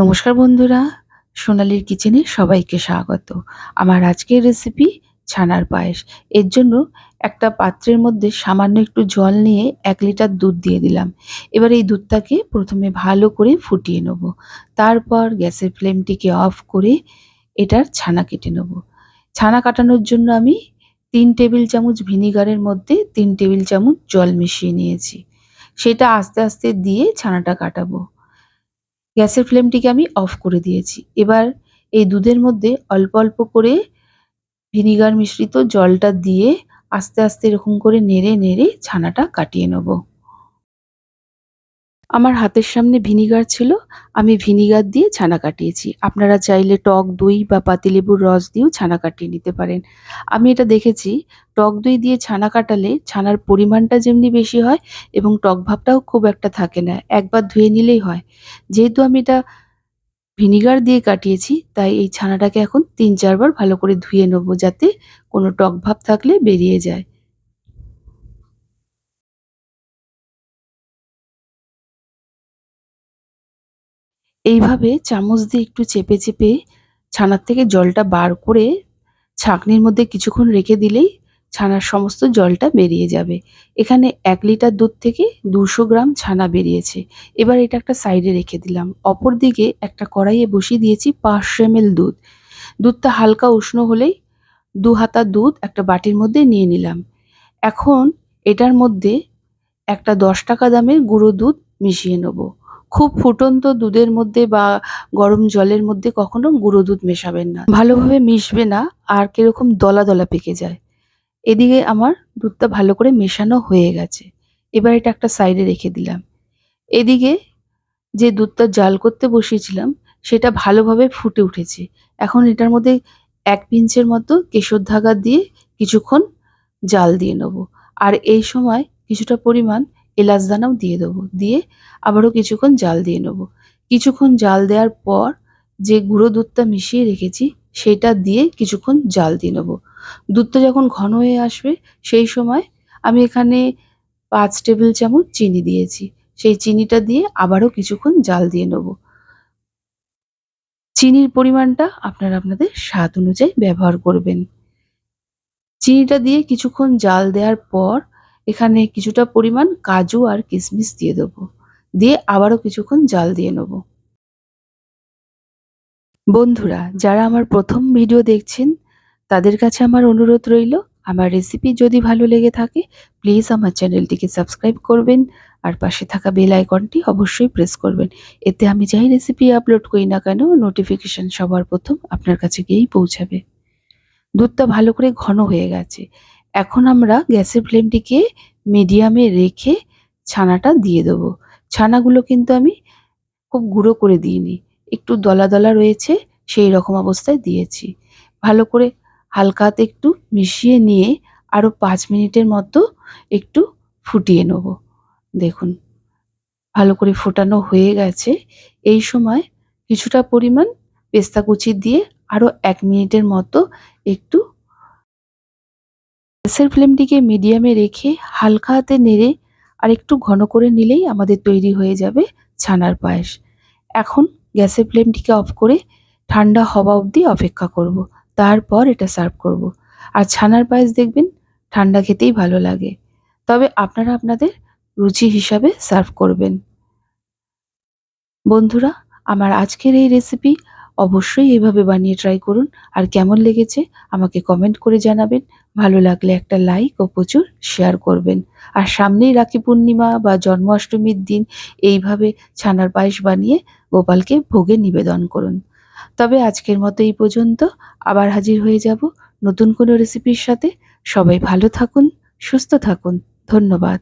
নমস্কার বন্ধুরা, সোনালির কিচেনে সবাইকে স্বাগত। আমার আজকের রেসিপি ছানার পায়েস। এর জন্য একটা পাত্রের মধ্যে সামান্য একটু জল নিয়ে এক লিটার দুধ দিয়ে দিলাম। এবার এই দুধটাকে প্রথমে ভালো করে ফুটিয়ে নেব। তারপর গ্যাসের ফ্লেমটিকে অফ করে এটার ছানা কেটে নেব। ছানা কাটানোর জন্য আমি তিন টেবিল চামচ ভিনিগারের মধ্যে তিন টেবিল চামচ জল মিশিয়ে নিয়েছি। সেটা আস্তে আস্তে দিয়ে ছানাটা কাটাবো। গ্যাসের ফ্লেমটিকে আমি অফ করে দিয়েছি। এবার এই দুধের মধ্যে অল্প অল্প করে ভিনিগার মিশ্রিত জলটা দিয়ে আস্তে আস্তে এরকম করে নেড়ে নেড়ে ছানাটা কাটিয়ে নেব। আমার হাতের সামনে ভিনিগার ছিল, আমি ভিনিগার দিয়ে ছানা কাটিয়েছি। আপনারা চাইলে টক দই বা পাতিলেবুর রস দিয়েও ছানা কাটিয়ে নিতে পারেন। আমি এটা দেখেছি, টক দই দিয়ে ছানা কাটালে ছানার পরিমাণটা যেমনি বেশি হয় এবং টক ভাবটাও খুব একটা থাকে না, একবার ধুয়ে নিলেই হয়। যেহেতু আমি এটা ভিনিগার দিয়ে কাটিয়েছি, তাই এই ছানাটাকে এখন তিন চারবার ভালো করে ধুয়ে নেব যাতে কোনো টক ভাব থাকলে বেরিয়ে যায়। এইভাবে চামচ দিয়ে একটু চেপে চেপে ছানার থেকে জলটা বার করে ছাঁকনির মধ্যে কিছুক্ষণ রেখে দিলেই ছানার সমস্ত জলটা বেরিয়ে যাবে। এখানে এক লিটার দুধ থেকে দুশো গ্রাম ছানা বেরিয়েছে। এবার এটা একটা সাইডে রেখে দিলাম। অপর দিকে একটা কড়াইয়ে বসিয়ে দিয়েছি পাঁচশো এম দুধ। দুধটা হালকা উষ্ণ হলেই দু হাতা দুধ একটা বাটির মধ্যে নিয়ে নিলাম। এখন এটার মধ্যে একটা দশ টাকা দামের গুঁড়ো দুধ মিশিয়ে নেব। খুব ফুটন্ত দুধের মধ্যে বা গরম জলের মধ্যে কখনো গুঁড়ো দুধ মেশাবেন না। ভালোভাবে মিশবে না আর কীরকম দলা দলা পেকে যায়। এদিকে আমার দুধটা ভালো করে মেশানো হয়ে গেছে। এবার এটা একটা সাইডে রেখে দিলাম। এদিকে যে দুধটা জাল করতে বসিয়েছিলাম, সেটা ভালোভাবে ফুটে উঠেছে। এখন এটার মধ্যে এক পিঞ্চের মতো কেশর ধাগা দিয়ে কিছুক্ষণ জাল দিয়ে নেব। আর এই সময় কিছুটা পরিমাণ এলাচ দানাও দিয়ে দেবো। দিয়ে আবারও কিছুক্ষণ জাল দিয়ে নেব। কিছুক্ষণ জাল দেওয়ার পর যে গুঁড়ো দুধটা মিশিয়ে রেখেছি, সেটা দিয়ে কিছুক্ষণ জাল দিয়ে নেব। দুধটা যখন ঘন হয়ে আসবে, সেই সময় আমি এখানে পাঁচ টেবিল চামচ চিনি দিয়েছি। সেই চিনিটা দিয়ে আবারও কিছুক্ষণ জাল দিয়ে নেব। চিনির পরিমাণটা আপনারা আপনাদের স্বাদ অনুযায়ী ব্যবহার করবেন। চিনিটা দিয়ে কিছুক্ষণ জাল দেওয়ার পর এখানে কিছুটা পরিমাণ কাজু আর কিশমিশ দিয়ে দেবো। দিয়ে আবারও কিছুক্ষণ জাল দিয়ে নেব। বন্ধুরা, যারা আমার প্রথম ভিডিও দেখছেন, তাদের কাছে আমার অনুরোধ রইল, আমার রেসিপি যদি ভালো লেগে থাকে প্লিজ আমার চ্যানেলটিকে সাবস্ক্রাইব করবেন আর পাশে থাকা বেল আইকনটি অবশ্যই প্রেস করবেন। এতে আমি যাই রেসিপি আপলোড করি না কেন নোটিফিকেশান সবার প্রথম আপনার কাছে গিয়েই পৌঁছাবে। দুধটা ভালো করে ঘন হয়ে গেছে। এখন আমরা গ্যাসের ফ্লেমটিকে মিডিয়ামে রেখে ছানাটা দিয়ে দেবো। ছানাগুলো কিন্তু আমি খুব গুঁড়ো করে দিইনি, একটু দলা দলা রয়েছে, সেই রকম অবস্থায় দিয়েছি। ভালো করে হালকা হাতে একটু মিশিয়ে নিয়ে আরও পাঁচ মিনিটের মতো একটু ফুটিয়ে নেব। দেখুন, ভালো করে ফোটানো হয়ে গেছে। এই সময় কিছুটা পরিমাণ পেস্তা কুচি দিয়ে আরও এক মিনিটের মতো একটু গ্যাসের ফ্লেমটিকে মিডিয়ামে রেখে হালকা হাতে নেড়ে আর একটু ঘন করে নিলেই আমাদের তৈরি হয়ে যাবে ছানার পায়েস। এখন গ্যাসের ফ্লেমটিকে অফ করে ঠান্ডা হওয়া অবধি অপেক্ষা করব। তারপর এটা সার্ভ করব। আর ছানার পায়েস দেখবেন ঠান্ডা খেতেই ভালো লাগে। তবে আপনারা আপনাদের রুচি হিসাবে সার্ভ করবেন। বন্ধুরা, আমার আজকের এই রেসিপি অবশ্যই এভাবে বানিয়ে ট্রাই করুন। আর কেমন লেগেছে আমাকে কমেন্ট করে জানাবেন। ভালো লাগলে একটা লাইক ও প্রচুর শেয়ার করবেন। আর সামনেই রাখি পূর্ণিমা বা জন্মাষ্টমীর দিন, এইভাবে ছানার পায়েস বানিয়ে গোপালকে ভোগে নিবেদন করুন। তবে আজকের মতো এই পর্যন্ত, আবার হাজির হয়ে যাব নতুন কোনো রেসিপির সাথে। সবাই ভালো থাকুন, সুস্থ থাকুন। ধন্যবাদ।